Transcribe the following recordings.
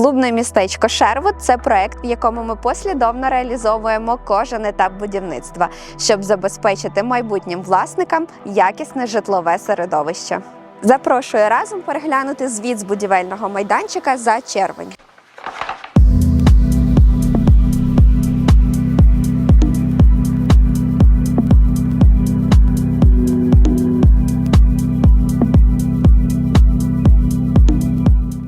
Клубне містечко Шервуд це проект, в якому ми послідовно реалізовуємо кожен етап будівництва, щоб забезпечити майбутнім власникам якісне житлове середовище. Запрошую разом переглянути звіт з будівельного майданчика за червень.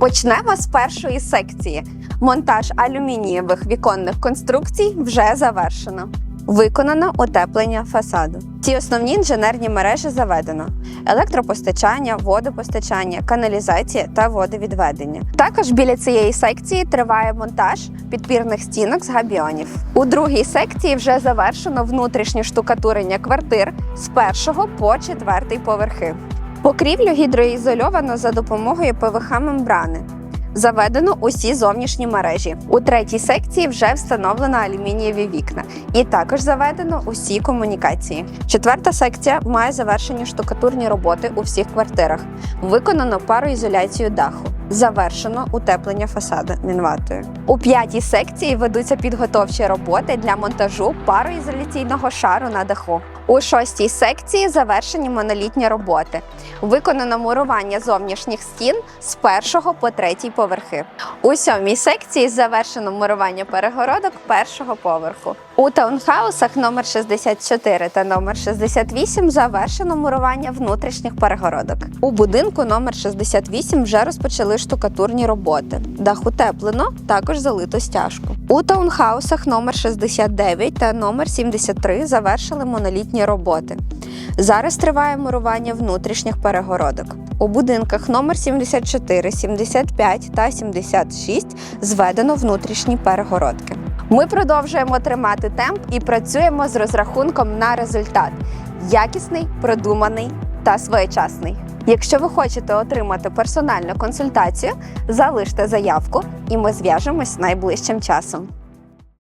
Почнемо з першої секції. Монтаж алюмінієвих віконних конструкцій вже завершено. Виконано утеплення фасаду. Ці основні інженерні мережі заведено: електропостачання, водопостачання, каналізація та водовідведення. Також біля цієї секції триває монтаж підпірних стінок з габіонів. У другій секції вже завершено внутрішнє штукатурення квартир з першого по четвертий поверхи. Покрівлю гідроізольовано за допомогою ПВХ-мембрани. Заведено усі зовнішні мережі. У третій секції вже встановлено алюмінієві вікна, і також заведено усі комунікації. Четверта секція має завершені штукатурні роботи у всіх квартирах. Виконано пароізоляцію даху. Завершено утеплення фасаду мінватою. У п'ятій секції ведуться підготовчі роботи для монтажу пароізоляційного шару на даху. У шостій секції завершені монолітні роботи. Виконано мурування зовнішніх стін з першого по третій поверхи. У сьомій секції завершено мурування перегородок першого поверху. У таунхаусах номер 64 та номер 68 завершено мурування внутрішніх перегородок. У будинку номер 68 вже розпочали штукатурні роботи. Дах утеплено, також залито стяжку. У таунхаусах номер 69 та номер 73 завершили монолітні роботи. Зараз триває мурування внутрішніх перегородок. У будинках номер 74, 75 та 76 зведено внутрішні перегородки. Ми продовжуємо тримати темп і працюємо з розрахунком на результат якісний, продуманий та своєчасний. Якщо ви хочете отримати персональну консультацію, залиште заявку, і ми зв'яжемось найближчим часом.